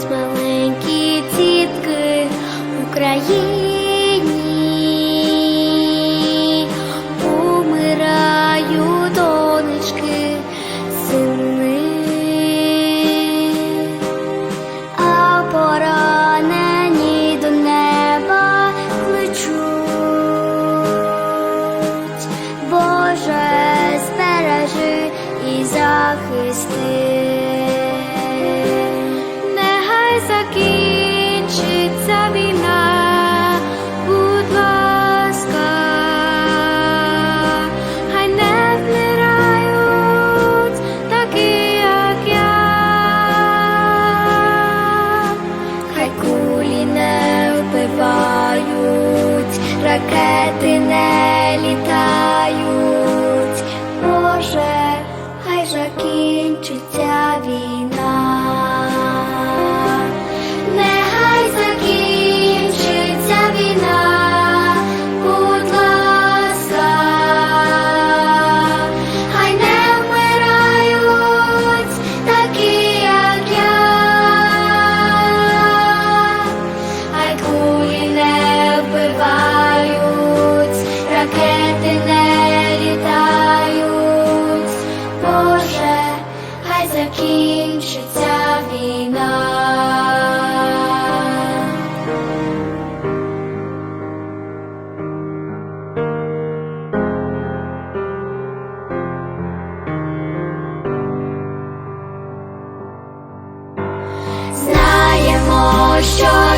Плачуть маленькі в Україні, умирають донечки, сини, а поранені до неба кличуть. Боже, збережи і захисти. Ракети не літають. shine.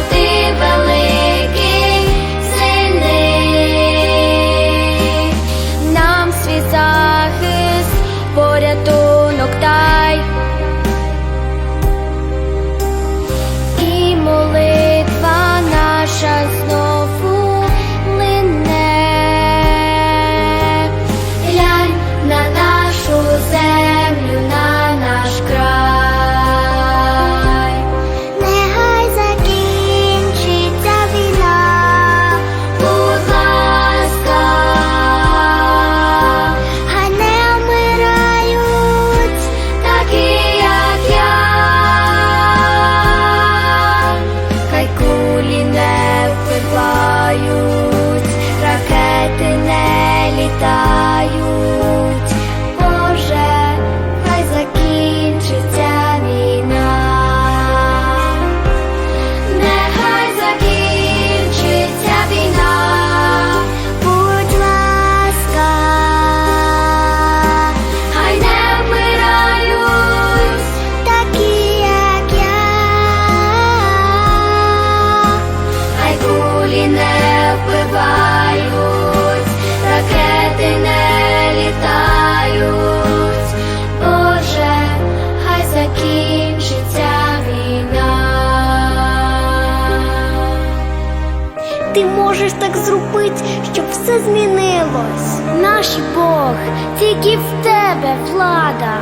Ти можеш так зробити, щоб все змінилось. Наш Бог, тільки в тебе влада.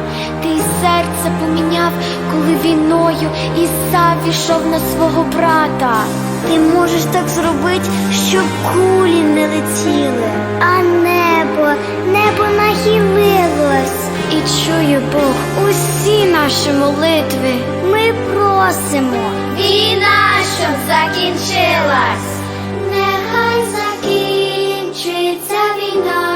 Ти серце поміняв, коли війною Ісав ішов на свого брата. Ти можеш так зробити, щоб кулі не летіли, а небо, небо нахилилось. І чує Бог усі наші молитви. Ми просимо. Війна, щоб закінчилась. Enough.